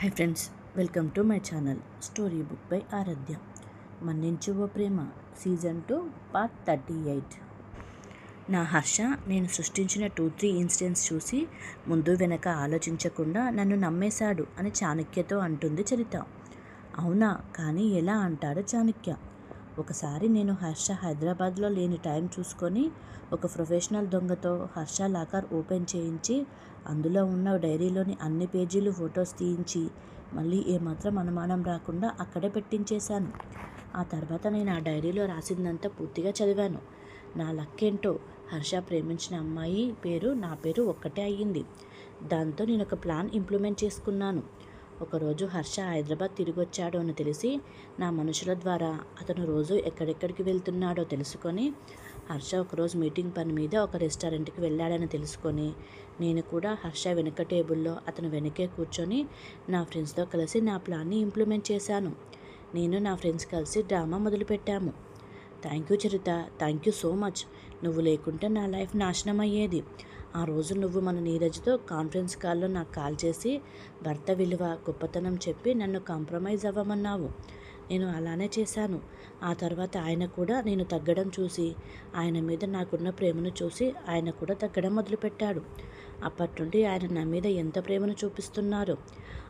Hi friends welcome to my channel story book by Aaradhya. మన్నించు ఓ ప్రేమ season two part thirty eight. నా హర్ష నేను సృష్టించిన టూ త్రీ ఇన్సిడెంట్స్ చూసి ముందు వెనక ఆలోచించకుండా నన్ను నమ్మేశాడు అని చాణక్యతో అంటుంది చరిత. అవునా కానీ ఎలా అంటాడు చాణక్య? ఒకసారి నేను హర్ష హైదరాబాద్లో లేని టైం చూసుకొని ఒక ప్రొఫెషనల్ దొంగతో హర్ష లాకర్ ఓపెన్ చేయించి అందులో ఉన్న డైరీలోని అన్ని పేజీలు ఫొటోస్ తీయించి మళ్ళీ ఏమాత్రం అనుమానం రాకుండా అక్కడే పెట్టించేశాను. ఆ తర్వాత నేను ఆ డైరీలో రాసిందంతా పూర్తిగా చదివాను. నా లక్కేంటో హర్ష ప్రేమించిన అమ్మాయి పేరు నా పేరు ఒక్కటే అయ్యింది. దాంతో నేను ఒక ప్లాన్ ఇంప్లిమెంట్ చేసుకున్నాను. ఒకరోజు హర్ష హైదరాబాద్ తిరిగి వచ్చాడో అని తెలిసి నా మనుషుల ద్వారా అతను రోజు ఎక్కడెక్కడికి వెళ్తున్నాడో తెలుసుకొని హర్ష ఒకరోజు మీటింగ్ పని మీద ఒక రెస్టారెంట్కి వెళ్ళాడని తెలుసుకొని నేను కూడా హర్ష వెనుక టేబుల్లో అతను వెనకే కూర్చొని నా ఫ్రెండ్స్తో కలిసి నా ప్లాన్ని ఇంప్లిమెంట్ చేశాను. నేను నా ఫ్రెండ్స్ కలిసి డ్రామా మొదలుపెట్టాము. Thank you Charitha thank you so much. నువ్వు లేకుంటే నా లైఫ్ నాశనం అయ్యేది ఆ రోజు నువ్వు మన నీరజ్తో కాన్ఫరెన్స్ కాల్లో నాకు కాల్ చేసి భర్త విలువ గొప్పతనం చెప్పి నన్ను కాంప్రమైజ్ అవ్వమన్నావు. నేను అలానే చేశాను. ఆ తర్వాత ఆయన కూడా నేను తగ్గడం చూసి ఆయన మీద నాకున్న ప్రేమను చూసి ఆయన కూడా తగ్గడం మొదలుపెట్టాడు. అప్పటి నుండి ఆయన నా మీద ఎంత ప్రేమను చూపిస్తున్నారు.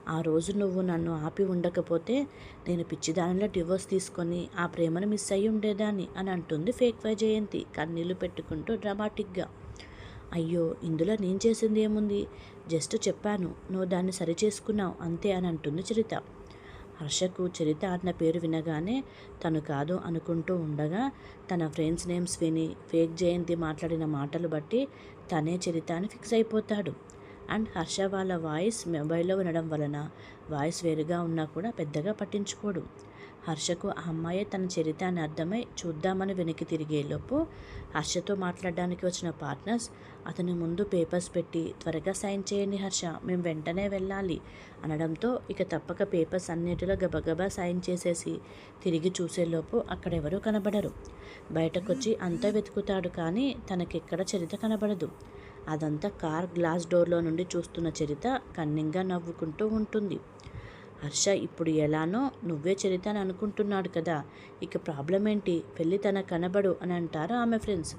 ఆ రోజు నువ్వు నన్ను ఆపి ఉండకపోతే నేను పిచ్చిదానిలో డివోర్స్ తీసుకొని ఆ ప్రేమను మిస్ అయ్యి ఉండేదాన్ని అని అంటుంది ఫేక్ వైజయంతి కన్నీళ్ళు పెట్టుకుంటూ డ్రామాటిక్గా అయ్యో ఇందులో నేను చేసింది ఏముంది? జస్ట్ చెప్పాను నువ్వు దాన్ని సరిచేసుకున్నావు అంతే అని అంటుంది చరిత. హర్షకు చరిత అన్న పేరు వినగానే తను కాదు అనుకుంటూ ఉండగా తన ఫ్రెండ్స్ నేమ్స్ విని ఫేక్ జయంతి మాట్లాడిన మాటలు బట్టి తనే చరిత అని ఫిక్స్ అయిపోతాడు. అండ్ హర్ష వాళ్ళ వాయిస్ మొబైల్లో వినడం వలన వాయిస్ వేరుగా ఉన్నా కూడా పెద్దగా పట్టించుకోడు. హర్షకు ఆ అమ్మాయే తన చరిత్ర అని అర్థమై చూద్దామని వెనక్కి తిరిగేలోపు హర్షతో మాట్లాడడానికి వచ్చిన పార్ట్నర్స్ అతని ముందు పేపర్స్ పెట్టి త్వరగా సైన్ చేయండి హర్ష మేము వెంటనే వెళ్ళాలి అనడంతో ఇక తప్పక పేపర్స్ అన్నిటిలో గబగబా సైన్ చేసేసి తిరిగి చూసేలోపు అక్కడెవరూ కనబడరు. బయటకొచ్చి అంతా వెతుకుతాడు కానీ తనకెక్కడ చరిత కనబడదు. అదంతా కార్ గ్లాస్ డోర్లో నుండి చూస్తున్న చరిత కన్నింగా నవ్వుకుంటూ ఉంటుంది. హర్ష ఇప్పుడు ఎలానో నువ్వే చరితని అనుకుంటున్నాడు కదా. ఇక ప్రాబ్లం ఏంటి? పెళ్ళి తన కనబడు అని అంటారు ఆమె ఫ్రెండ్స్.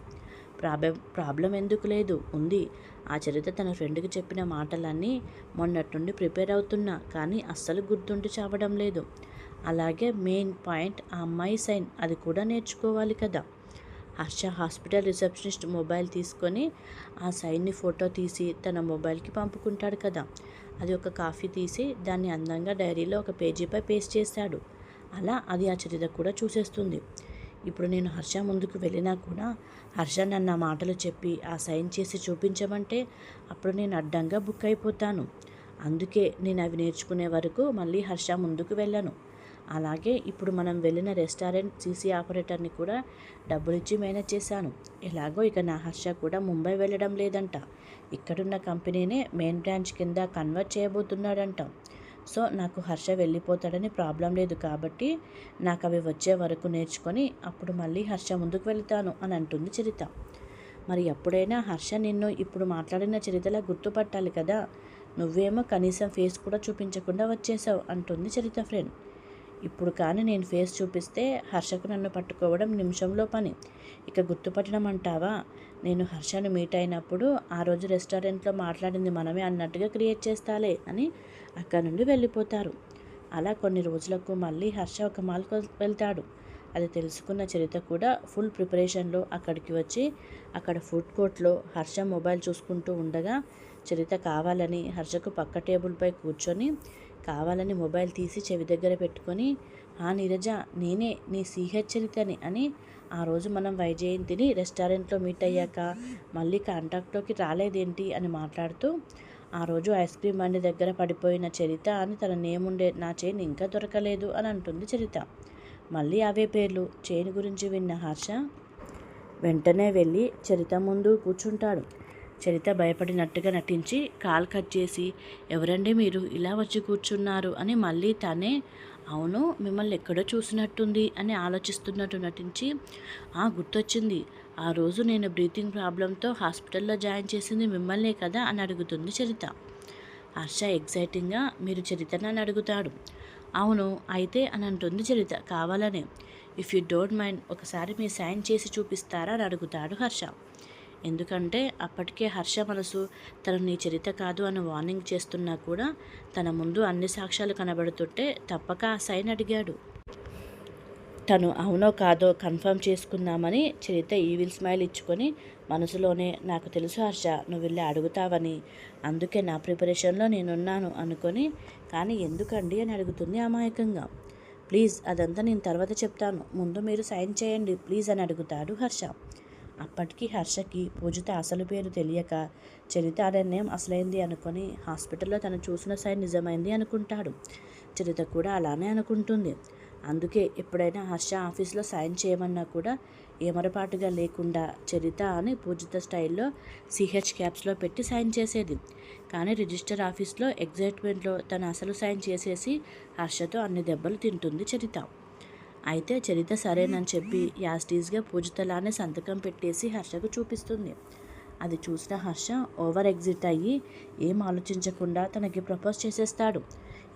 ప్రాబ్లం ప్రాబ్లం ఎందుకు లేదు? ఉంది. ఆ చరిత తన ఫ్రెండ్కి చెప్పిన మాటలన్నీ మొన్నటి నుండి ప్రిపేర్ అవుతున్నా కానీ అస్సలు గుర్తుండి చావడం లేదు. అలాగే మెయిన్ పాయింట్ ఆ అమ్మాయి సైన్. అది కూడా నేర్చుకోవాలి కదా. హర్ష హాస్పిటల్ రిసెప్షనిస్ట్ మొబైల్ తీసుకొని ఆ సైన్ని ఫోటో తీసి తన మొబైల్కి పంపుకుంటాడు కదా. అది ఒక కాఫీ తీసి దాన్ని అందంగా డైరీలో ఒక పేజీపై పేస్ట్ చేశాడు అలా అది ఆ చరిత కూడా చూసేస్తుంది. ఇప్పుడు నేను హర్ష ముందుకు వెళ్ళినా కూడా హర్ష నన్ను ఆ మాటలు చెప్పి ఆ సైన్ చేసి చూపించమంటే అప్పుడు నేను అడ్డంగా బుక్ అయిపోతాను. అందుకే నేను అవి నేర్చుకునే వరకు మళ్ళీ హర్ష ముందుకు వెళ్ళను. అలాగే ఇప్పుడు మనం వెళ్ళిన రెస్టారెంట్ సీసీ ఆపరేటర్ని కూడా డబ్బులు ఇచ్చి మేనేజ్ చేశాను. ఎలాగో ఇక నా హర్ష కూడా ముంబై వెళ్ళడం లేదంట. ఇక్కడున్న కంపెనీనే మెయిన్ బ్రాంచ్ కింద కన్వర్ట్ చేయబోతున్నాడంట. సో నాకు హర్ష వెళ్ళిపోతాడని ప్రాబ్లం లేదు కాబట్టి నాకు అవి వచ్చే వరకు నేర్చుకొని అప్పుడు మళ్ళీ హర్ష ముందుకు వెళ్తాను అని అంటుంది చరిత. మరి ఎప్పుడైనా హర్ష నిన్ను ఇప్పుడు మాట్లాడిన చరితలా గుర్తుపట్టాలి కదా? నువ్వేమో కనీసం ఫేస్ కూడా చూపించకుండా వచ్చేసావు అంటుంది చరిత ఫ్రెండ్. ఇప్పుడు కానీ నేను ఫేస్ చూపిస్తే హర్షకు నన్ను పట్టుకోవడం నిమిషంలో పని. ఇక గుర్తుపట్టడం అంటావా నేను హర్షను మీట్ అయినప్పుడు ఆ రోజు రెస్టారెంట్లో మాట్లాడింది మనమే అన్నట్టుగా క్రియేట్ చేస్తాలే అని అక్కడ నుండి వెళ్ళిపోతారు. అలా కొన్ని రోజులకు మళ్ళీ హర్ష ఒక మాల్కు వెళ్తాడు. అది తెలుసుకున్న చరిత కూడా ఫుల్ ప్రిపరేషన్లో అక్కడికి వచ్చి అక్కడ ఫుడ్ కోర్ట్లో హర్ష మొబైల్ చూసుకుంటూ ఉండగా చరిత కావాలని హర్షకు పక్క టేబుల్పై కూర్చొని కావాలని మొబైల్ తీసి చెవి దగ్గర పెట్టుకొని ఆ నీరజ నేనే నీ సీహెచ్ చరితని అని ఆ రోజు మనం వైజయంతిని రెస్టారెంట్లో మీట్ అయ్యాక మళ్ళీ కాంటాక్ట్లోకి రాలేదేంటి అని మాట్లాడుతూ ఆ రోజు ఐస్ క్రీమ్ బండి దగ్గర పడిపోయిన చరిత అని తన నేముండే నా చైన్ ఇంకా దొరకలేదు అని అంటుంది చరిత. మళ్ళీ అవే పేర్లు చైన్ గురించి విన్న హర్ష వెంటనే వెళ్ళి చరిత ముందు కూర్చుంటాడు. చరిత భయపడినట్టుగా నటించి కాల్ కట్ చేసి ఎవరండి మీరు? ఇలా వచ్చి కూర్చున్నారు అని మళ్ళీ తనే అవును మిమ్మల్ని ఎక్కడో చూసినట్టుంది అని ఆలోచిస్తున్నట్టు నటించి ఆ గుర్తొచ్చింది. ఆ రోజు నేను బ్రీతింగ్ ప్రాబ్లంతో హాస్పిటల్లో జాయిన్ చేసింది మిమ్మల్నే కదా అని అడుగుతుంది చరిత. హర్ష ఎగ్జైటింగ్గా మీరు చరితని అని అడుగుతాడు. అవును అయితే అని అంటుంది చరిత. కావాలనే. ఇఫ్ యూ డోంట్ మైండ్ ఒకసారి మీ సైన్ చేసి చూపిస్తారా అని అడుగుతాడు హర్ష. ఎందుకంటే అప్పటికే హర్ష మనసు తను నీ చరిత కాదు అని వార్నింగ్ చేస్తున్నా కూడా తన ముందు అన్ని సాక్ష్యాలు కనబడుతుంటే తప్పక ఆ సైన్ అడిగాడు. తను అవునో కాదో కన్ఫర్మ్ చేసుకుందామని చరిత ఈవిల్ స్మైల్ ఇచ్చుకొని మనసులోనే నాకు తెలుసు హర్ష నువ్వు వెళ్ళి అడుగుతావని. అందుకే నా ప్రిపరేషన్లో నేనున్నాను అనుకొని కానీ ఎందుకండి అని అడుగుతుంది అమాయకంగా. ప్లీజ్ అదంతా నేను తర్వాత చెప్తాను. ముందు మీరు సైన్ చేయండి ప్లీజ్ అని అడుగుతాడు హర్ష. అప్పటికి హర్షకి పూజిత అసలు పేరు తెలియక చరిత అరణ్యం అసలైంది అనుకొని హాస్పిటల్లో తను చూసిన సైన్ నిజమైంది అనుకుంటాడు. చరిత కూడా అలానే అనుకుంటుంది. అందుకే ఎప్పుడైనా హర్ష ఆఫీస్లో సైన్ చేయమన్నా కూడా ఏమరపాటుగా లేకుండా చరిత అని పూజిత స్టైల్లో సిహెచ్ క్యాప్స్లో పెట్టి సైన్ చేసేది. కానీ రిజిస్టర్ ఆఫీస్లో ఎగ్జైట్మెంట్లో తను అసలు సైన్ చేసేసి హర్షతో అన్ని దెబ్బలు తింటుంది చరిత. అయితే చరిత సరేనని చెప్పి యాస్టీస్గా పూజితలానే సంతకం పెట్టేసి హర్షకు చూపిస్తుంది. అది చూసిన హర్ష ఓవర్ ఎగ్జిట్ అయ్యి ఏం ఆలోచించకుండా తనకి ప్రపోజ్ చేసేస్తాడు.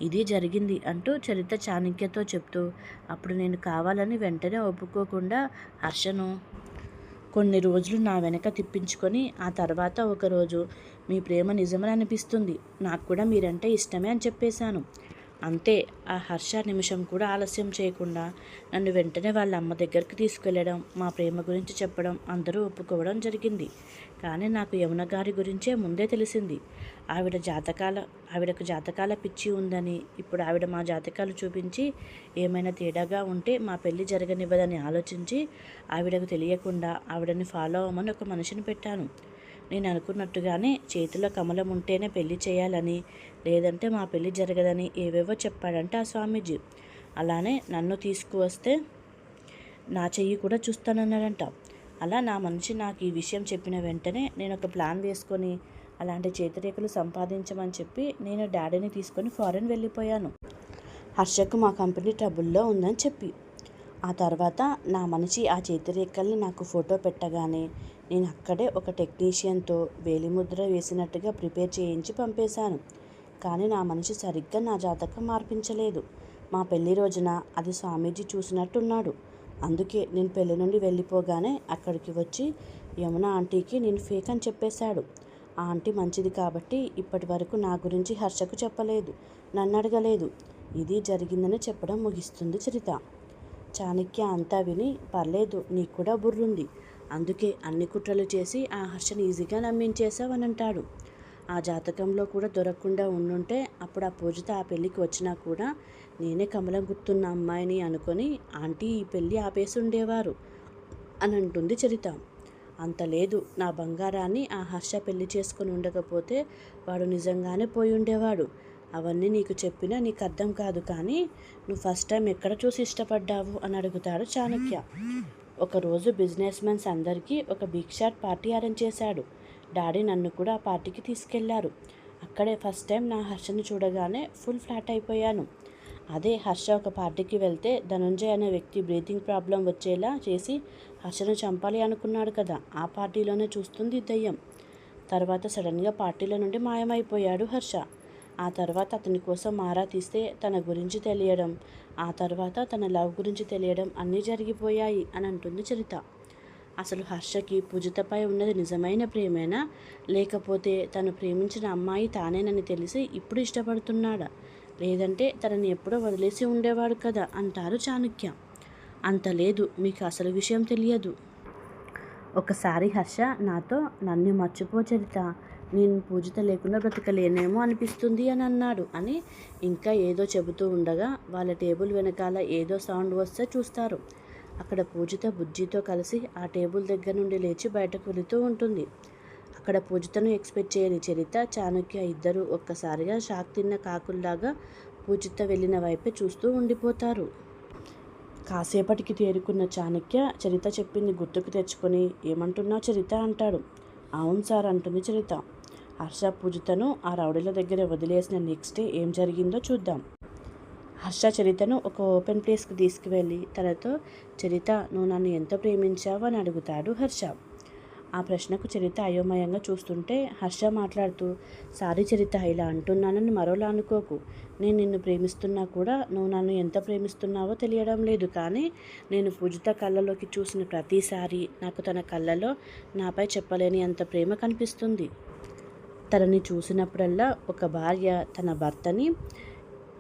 ఇది జరిగింది అంటూ చరిత చాణక్యతో చెప్తూ అప్పుడు నేను కావాలని వెంటనే ఒప్పుకోకుండా హర్షను కొన్ని రోజులు నా వెనక తిప్పించుకొని ఆ తర్వాత ఒకరోజు మీ ప్రేమ నిజమని అనిపిస్తుంది. నాకు కూడా మీరంటే ఇష్టమే అని చెప్పేశాను. అంతే ఆ హర్ష నిమిషం కూడా ఆలస్యం చేయకుండా నన్ను వెంటనే వాళ్ళ అమ్మ దగ్గరికి తీసుకెళ్ళడం మా ప్రేమ గురించి చెప్పడం అందరూ ఒప్పుకోవడం జరిగింది. కానీ నాకు యమున గారి గురించే ముందే తెలిసింది. ఆవిడ జాతకాల ఆవిడకు జాతకాల పిచ్చి ఉందని ఇప్పుడు ఆవిడ మా జాతకాలు చూపించి ఏమైనా తేడాగా ఉంటే మా పెళ్ళి జరగనివ్వదని ఆలోచించి ఆవిడకు తెలియకుండా ఆవిడని ఫాలో అవ్వమని ఒక మనిషిని పెట్టాను. నేను అనుకున్నట్టుగానే చేతిలో కమలం ఉంటేనే పెళ్ళి చేయాలని లేదంటే మా పెళ్ళి జరగదని ఏవేవో చెప్పాడంటే ఆ స్వామీజీ. అలానే నన్ను తీసుకువస్తే నా చెయ్యి కూడా చూస్తానన్నాడంట. అలా నా మనిషి నాకు ఈ విషయం చెప్పిన వెంటనే నేను ఒక ప్లాన్ వేసుకొని అలాంటి చేతిరేఖలు సంపాదించమని చెప్పి నేను డాడీని తీసుకొని ఫారెన్ వెళ్ళిపోయాను. హర్షకు మా కంపెనీ ట్రబుల్లో ఉందని చెప్పి. ఆ తర్వాత నా మనిషి ఆ చేతిరేఖల్ని నాకు ఫోటో పెట్టగానే నేను అక్కడే ఒక టెక్నీషియన్తో వేలిముద్ర వేసినట్టుగా ప్రిపేర్ చేయించి పంపేశాను. కానీ నా మనిషి సరిగ్గా నా జాతకం మార్పించలేదు. మా పెళ్ళి రోజున అది స్వామీజీ చూసినట్టున్నాడు. అందుకే నేను పెళ్ళి నుండి వెళ్ళిపోగానే అక్కడికి వచ్చి యమున ఆంటీకి నేను ఫేక్ అని చెప్పేశాడు. ఆ ఆంటీ మంచిది కాబట్టి ఇప్పటి వరకు నా గురించి హర్షకు చెప్పలేదు. నన్ను అడగలేదు. ఇది జరిగిందని చెప్పడం ముగిస్తుంది చరిత. చాణక్య అంతా విని పర్లేదు నీకు కూడా బుర్రుంది. అందుకే అన్ని కుట్రలు చేసి ఆ హర్షని ఈజీగా నమ్మించేశావని అంటాడు ఆ జాతకంలో కూడా దొరకకుండా ఉండుంటే అప్పుడు ఆ పూజిత ఆ పెళ్ళికి వచ్చినా కూడా నేనే కమలం గుర్తున్న అమ్మాయిని అనుకొని ఆంటీ ఈ పెళ్ళి ఆపేసి ఉండేవారు అని అంటుంది చరిత. అంత లేదు. నా బంగారాన్ని ఆ హర్ష పెళ్ళి చేసుకొని ఉండకపోతే వాడు నిజంగానే పోయి ఉండేవాడు అవన్నీ నీకు చెప్పినా నీకు అర్థం కాదు కానీ నువ్వు ఫస్ట్ టైం ఎక్కడ చూసి ఇష్టపడ్డావు అని అడుగుతాడు చాణక్య. ఒకరోజు బిజినెస్ మెన్స్ అందరికీ ఒక బిగ్ షాట్ పార్టీ అరేంజ్ చేశాడు. డాడీ నన్ను కూడా ఆ పార్టీకి తీసుకెళ్ళారు. అక్కడే ఫస్ట్ టైం నా హర్షను చూడగానే ఫుల్ ఫ్లాట్ అయిపోయాను. అదే హర్ష ఒక పార్టీకి వెళ్తే ధనుంజయ్ అనే వ్యక్తి బ్రీతింగ్ ప్రాబ్లం వచ్చేలా చేసి హర్షను చంపాలి అనుకున్నాడు కదా ఆ పార్టీలోనే చూస్తుంది దయ్యం. తర్వాత సడన్గా పార్టీల నుండి మాయమైపోయాడు హర్ష. ఆ తర్వాత అతని కోసం ఆరా తీస్తే తన గురించి తెలియడం ఆ తర్వాత తన లవ్ గురించి తెలియడం అన్నీ జరిగిపోయాయి అని అంటుంది చరిత. అసలు హర్షకి పూజితపై ఉన్నది నిజమైన ప్రేమేనా? లేకపోతే తను ప్రేమించిన అమ్మాయి తానేనని తెలిసి ఇప్పుడు ఇష్టపడుతున్నాడా? లేదంటే తనని ఎప్పుడో వదిలేసి ఉండేవాడు కదా అంటారు చాణక్య. అంత లేదు మీకు అసలు విషయం తెలియదు. ఒకసారి హర్ష నాతో నన్ను మర్చిపో చరిత నేను పూజిత లేకుండా బ్రతకలేనేమో అనిపిస్తుంది అని అన్నాడు అని ఇంకా ఏదో చెబుతూ ఉండగా వాళ్ళ టేబుల్ వెనకాల ఏదో సౌండ్ వస్తే చూస్తారు. అక్కడ పూజిత బుజ్జితో కలిసి ఆ టేబుల్ దగ్గర నుండి లేచి బయటకు వెళుతూ ఉంటుంది. అక్కడ పూజితను ఎక్స్పెక్ట్ చేయని చరిత చాణక్య ఇద్దరు ఒక్కసారిగా షాక్ తిన్న కాకుల్లాగా పూజిత వెళ్ళిన వైపే చూస్తూ ఉండిపోతారు. కాసేపటికి తేరుకున్న చాణక్య చరిత చెప్పింది గుర్తుకు తెచ్చుకొని ఏమంటున్నావు చరిత? అంటాడు. అవును సార్ అంటుంది చరిత. హర్ష పూజితను ఆ రౌడీల దగ్గర వదిలేసిన నెక్స్ట్ డే ఏం జరిగిందో చూద్దాం. హర్ష చరితను ఒక ఓపెన్ ప్లేస్కి తీసుకువెళ్ళి తనతో చరిత నువ్వు నన్ను ఎంత ప్రేమించావు? అని అడుగుతాడు హర్ష. ఆ ప్రశ్నకు చరిత అయోమయంగా చూస్తుంటే హర్ష మాట్లాడుతూ సారీ చరిత ఇలా అంటున్నానని మరోలా అనుకోకు. నేను నిన్ను ప్రేమిస్తున్నా కూడా నువ్వు నన్ను ఎంత ప్రేమిస్తున్నావో తెలియడం లేదు కానీ నేను పూజిత కళ్ళలోకి చూసిన ప్రతిసారి నాకు తన కళ్ళలో నాపై చెప్పలేని అంత ప్రేమ కనిపిస్తుంది. తనని చూసినప్పుడల్లా ఒక భార్య తన భర్తని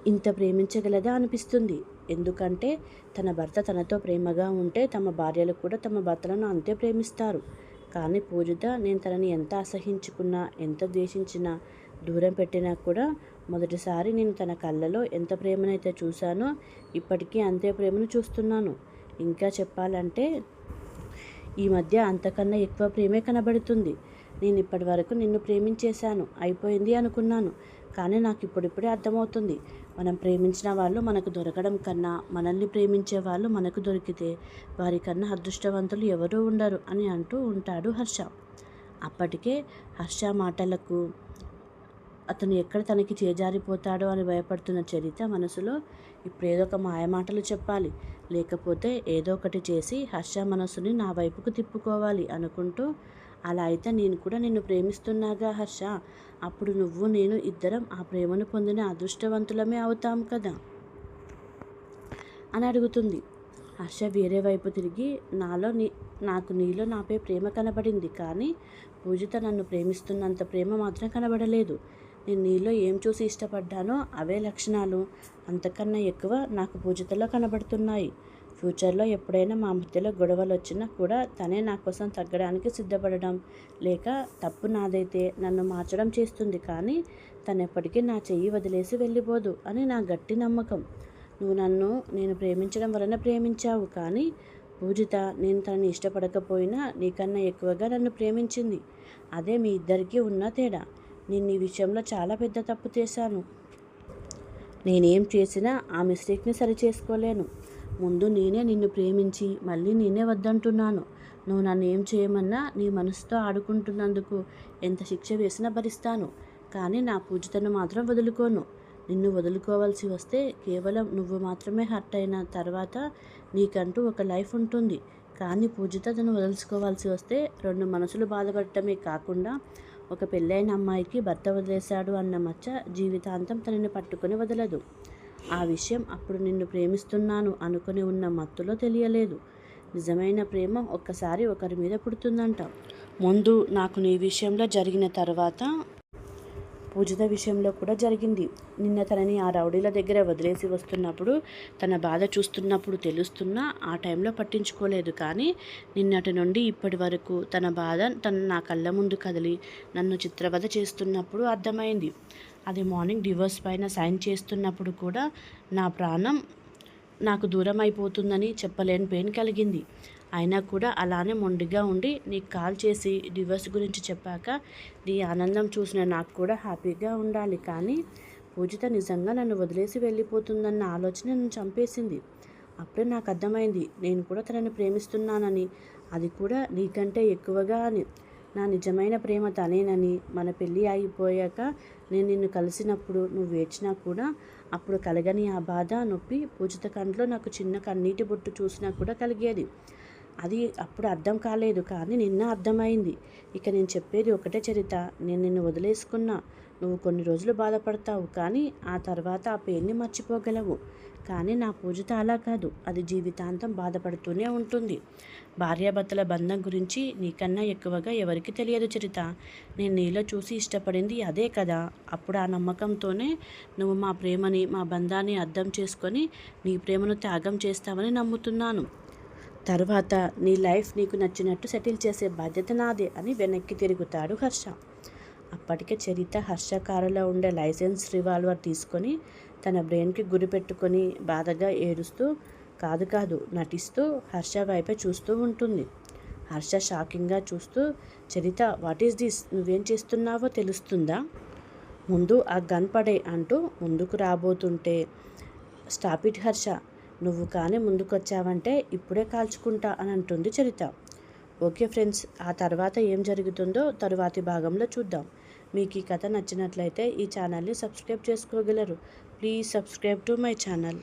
ఇంత ప్రేమించగలదా అనిపిస్తుంది. ఎందుకంటే తన భర్త తనతో ప్రేమగా ఉంటే తమ భార్యలు కూడా తమ భర్తలను అంతే ప్రేమిస్తారు. కానీ పూజిత నేను తనని ఎంత అసహించుకున్నా ఎంత ద్వేషించినా దూరం పెట్టినా కూడా మొదటిసారి నేను తన కళ్ళలో ఎంత ప్రేమనైతే చూశానో ఇప్పటికీ అంతే ప్రేమను చూస్తున్నాను. ఇంకా చెప్పాలంటే ఈ మధ్య అంతకన్నా ఎక్కువ ప్రేమే కనబడుతుంది. నేను ఇప్పటి వరకు నిన్ను ప్రేమించేశాను అయిపోయింది అనుకున్నాను. కానీ నాకు ఇప్పుడిప్పుడే అర్థమవుతుంది. మనం ప్రేమించిన వాళ్ళు మనకు దొరకడం కన్నా మనల్ని ప్రేమించే వాళ్ళు మనకు దొరికితే వారికన్నా అదృష్టవంతులు ఎవరూ ఉండరు అని అంటూ ఉంటాడు హర్ష. అప్పటికే హర్ష మాటలకు అతను ఎక్కడ తనకి చేజారిపోతాడో అని భయపడుతున్న చరిత మనసులో ఇప్పుడు ఏదో ఒక మాయమాటలు చెప్పాలి. లేకపోతే ఏదో ఒకటి చేసి హర్ష మనసుని నా వైపుకు తిప్పుకోవాలి అనుకుంటూ అలా అయితే నేను కూడా నిన్ను ప్రేమిస్తున్నాగా హర్ష. అప్పుడు నువ్వు నేను ఇద్దరం ఆ ప్రేమను పొందిన అదృష్టవంతులమే అవుతాం కదా? అని అడుగుతుంది. హర్ష వేరే వైపు తిరిగి నాలో నీ నాకు నీలో నాపై ప్రేమ కనబడింది కానీ పూజిత నన్ను ప్రేమిస్తున్నంత ప్రేమ మాత్రం కనబడలేదు. నేను నీలో ఏం చూసి ఇష్టపడ్డానో అవే లక్షణాలు. అంతకన్నా ఎక్కువ నాకు పూజితలో కనబడుతున్నాయి. ఫ్యూచర్లో ఎప్పుడైనా మా మధ్యలో గొడవలు వచ్చినా కూడా తనే నా కోసం తగ్గడానికి సిద్ధపడడం. లేక తప్పు నాదైతే నన్ను మార్చడం చేస్తుంది కానీ తను ఎప్పటికీ నా చెయ్యి వదిలేసి వెళ్ళిపోదు అని నా గట్టి నమ్మకం. నువ్వు నన్ను నేను ప్రేమించడం వలన ప్రేమించావు కానీ పూజిత నేను తనని ఇష్టపడకపోయినా నీకన్నా ఎక్కువగా నన్ను ప్రేమించింది. అదే మీ ఇద్దరికీ ఉన్న తేడా. నేను ఈ విషయంలో చాలా పెద్ద తప్పు చేశాను. నేనేం చేసినా ఆ మిస్టేక్ని సరి చేసుకోలేను ముందు నేనే నిన్ను ప్రేమించి మళ్ళీ నేనే వద్దంటున్నాను. నువ్వు నన్ను ఏం చేయమన్నా నీ మనసుతో ఆడుకుంటున్నందుకు ఎంత శిక్ష వేసినా భరిస్తాను. కానీ నా పూజతను మాత్రం వదులుకోను. నిన్ను వదులుకోవాల్సి వస్తే కేవలం నువ్వు మాత్రమే హర్ట్ అయిన తర్వాత నీకంటూ ఒక లైఫ్ ఉంటుంది. కానీ పూజిత తను వదులుకోవాల్సి వస్తే రెండు మనసులు బాధపడటమే కాకుండా ఒక పెళ్ళైన అమ్మాయికి భర్త వదిలేశాడు అన్న మచ్చ జీవితాంతం తనని పట్టుకొని వదలదు. ఆ విషయం అప్పుడు నిన్ను ప్రేమిస్తున్నాను అనుకుని ఉన్న మత్తులో తెలియలేదు. నిజమైన ప్రేమ ఒక్కసారి ఒకరి మీద పుడుతుందంట ముందు నాకు నీ విషయంలో జరిగిన తర్వాత పూజిత విషయంలో కూడా జరిగింది. నిన్న తనని ఆ రౌడీల దగ్గర వదిలేసి వస్తున్నప్పుడు తన బాధ చూస్తున్నప్పుడు తెలుస్తున్నా ఆ టైంలో పట్టించుకోలేదు. కానీ నిన్నటి నుండి ఇప్పటి వరకు తన బాధ తన నా కళ్ళ ముందు కదిలి నన్ను చిత్రవధ చేస్తున్నప్పుడు అర్థమైంది. అది మార్నింగ్ డివోర్స్ పైన సైన్ చేస్తున్నప్పుడు కూడా నా ప్రాణం నాకు దూరం అయిపోతుందని చెప్పలేని పెయిన్ కలిగింది. అయినా కూడా అలానే మొండిగా ఉండి నీకు కాల్ చేసి డివర్స్ గురించి చెప్పాక నీ ఆనందం చూసిన నాకు కూడా హ్యాపీగా ఉండాలి. కానీ పూజిత నిజంగా నన్ను వదిలేసి వెళ్ళిపోతుందన్న ఆలోచన నన్ను చంపేసింది. అప్పుడే నాకు అర్థమైంది నేను కూడా తనని ప్రేమిస్తున్నానని. అది కూడా నీకంటే ఎక్కువగా అని. నా నిజమైన ప్రేమ తనేనని. మన పెళ్ళి అయిపోయాక నేను నిన్ను కలిసినప్పుడు నువ్వు ఏడ్చినా కూడా అప్పుడు కలగని ఆ బాధ నొప్పి పూజిత కంట్లో నాకు చిన్న కన్నీటి బొట్టు చూసినా కూడా కలిగేది. అది అప్పుడు అర్థం కాలేదు కానీ నిన్న అర్థమైంది. ఇక నేను చెప్పేది ఒకటే చరిత నేను నిన్ను వదిలేసుకున్నా. నువ్వు కొన్ని రోజులు బాధపడతావు కానీ ఆ తర్వాత ఆ పెయిన్ని మర్చిపోగలవు. కానీ నా పూజత అలా కాదు అది జీవితాంతం బాధపడుతూనే ఉంటుంది. భార్యాభర్తల బంధం గురించి నీకన్నా ఎక్కువగా ఎవరికి తెలియదు చరిత. నేను నీలో చూసి ఇష్టపడింది అదే కదా. అప్పుడు ఆ నమ్మకంతోనే నువ్వు మా ప్రేమని మా బంధాన్ని అర్థం చేసుకొని నీ ప్రేమను త్యాగం చేస్తావని నమ్ముతున్నాను. తర్వాత నీ లైఫ్ నీకు నచ్చినట్టు సెటిల్ చేసే బాధ్యత నాదే అని వెనక్కి తిరుగుతాడు హర్ష. అప్పటికే చరిత హర్ష కారులో ఉండే లైసెన్స్ రివాల్వర్ తీసుకొని తన బ్రెయిన్కి గురి పెట్టుకొని బాధగా ఏడుస్తూ కాదు కాదు నటిస్తూ హర్ష వైపే చూస్తూ ఉంటుంది. హర్ష షాకింగ్గా చూస్తూ చరిత వాట్ ఈస్ దిస్? నువ్వేం చేస్తున్నావో తెలుస్తుందా? ముందు ఆ గన్ పడే అంటూ ముందుకు రాబోతుంటే స్టాప్ ఇట్ హర్ష నువ్వు కానీ ముందుకొచ్చావంటే ఇప్పుడే కాల్చుకుంటా అని అంటుంది చరిత. ఓకే ఫ్రెండ్స్ ఆ తర్వాత ఏం జరుగుతుందో తరువాతి భాగంలో చూద్దాం. మీకు ఈ కథ నచ్చినట్లయితే ఈ ఛానల్ని సబ్స్క్రైబ్ చేసుకోగలరు. Please subscribe to my channel.